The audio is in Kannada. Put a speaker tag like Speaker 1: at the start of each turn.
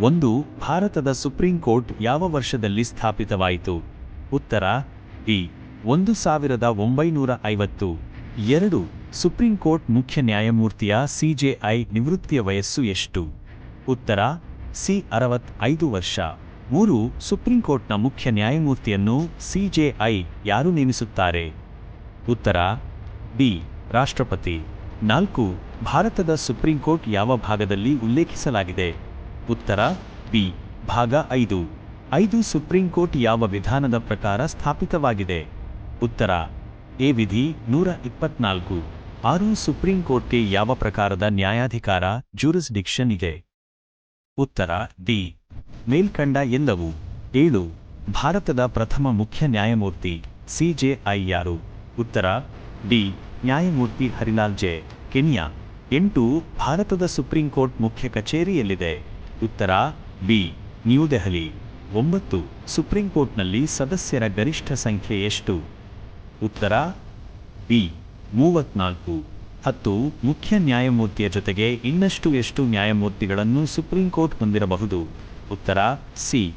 Speaker 1: ಒಂದು, ಭಾರತದ ಸುಪ್ರೀಂ ಕೋರ್ಟ್ ಯಾವ ವರ್ಷದಲ್ಲಿ ಸ್ಥಾಪಿತವಾಯಿತು? ಉತ್ತರ ಬಿ ಒಂದು ಸಾವಿರದ ಒಂಬೈನೂರ ಐವತ್ತು. ಎರಡು, ಸುಪ್ರೀಂ ಕೋರ್ಟ್ ಮುಖ್ಯ ನ್ಯಾಯಮೂರ್ತಿಯ ಸಿಜೆಐ ನಿವೃತ್ತಿಯ ವಯಸ್ಸು ಎಷ್ಟು? ಉತ್ತರ, ಸಿ, ಅರವತ್ತೈದು ವರ್ಷ. ಮೂರು, ಸುಪ್ರೀಂ ಕೋರ್ಟ್ನ ಮುಖ್ಯ ನ್ಯಾಯಮೂರ್ತಿಯನ್ನು ಸಿಜೆಐ ಯಾರು ನೇಮಿಸುತ್ತಾರೆ? ಉತ್ತರ, ಬಿ, ರಾಷ್ಟ್ರಪತಿ. ನಾಲ್ಕು, ಭಾರತದ ಸುಪ್ರೀಂ ಕೋರ್ಟ್ ಯಾವ ಭಾಗದಲ್ಲಿ ಉಲ್ಲೇಖಿಸಲಾಗಿದೆ? ಉತ್ತರ ಬಿ, ಭಾಗ ಐದು. ಐದು ಸುಪ್ರೀಂ ಕೋರ್ಟ್ ಯಾವ ವಿಧಾನದ ಪ್ರಕಾರ ಸ್ಥಾಪಿತವಾಗಿದೆ? ಉತ್ತರ ಎ, ವಿಧಿ ನೂರ ಇಪ್ಪತ್ನಾಲ್ಕು. ಆರು ಸುಪ್ರೀಂ ಕೋರ್ಟ್ಗೆ ಯಾವ ಪ್ರಕಾರದ ನ್ಯಾಯಾಧಿಕಾರ, ಜೂರಿಸ್ಡಿಕ್ಷನ್ ಇದೆ? ಉತ್ತರ ಡಿ, ಮೇಲ್ಕಂಡ ಎಲ್ಲವೂ. ಏಳು, ಭಾರತದ ಪ್ರಥಮ ಮುಖ್ಯ ನ್ಯಾಯಮೂರ್ತಿ, ಸಿಜೆಐ ಯಾರು? ಉತ್ತರ ಡಿ, ನ್ಯಾಯಮೂರ್ತಿ ಹರಿಲಾಲ್ ಜೆ, ಕೆನಿಯಾ. ಎಂಟು, ಭಾರತದ ಸುಪ್ರೀಂ ಕೋರ್ಟ್ ಮುಖ್ಯ ಕಚೇರಿಯಲ್ಲಿದೆ. ಉತ್ತರ, ಬಿ ನ್ಯೂದೆಹಲಿ ಒಂಬತ್ತು, ಸುಪ್ರೀಂ ಕೋರ್ಟ್ನಲ್ಲಿ ಸದಸ್ಯರ ಗರಿಷ್ಠ ಸಂಖ್ಯೆ ಎಷ್ಟು? ಉತ್ತರ, ಬಿ, ಮೂವತ್ನಾಲ್ಕು. ಹತ್ತು, ಮುಖ್ಯ ನ್ಯಾಯಮೂರ್ತಿಯ ಜೊತೆಗೆ ಇನ್ನಷ್ಟು ಎಷ್ಟು ನ್ಯಾಯಮೂರ್ತಿಗಳನ್ನು ಸುಪ್ರೀಂ ಕೋರ್ಟ್ ಹೊಂದಿರಬಹುದು? ಉತ್ತರ, ಸಿ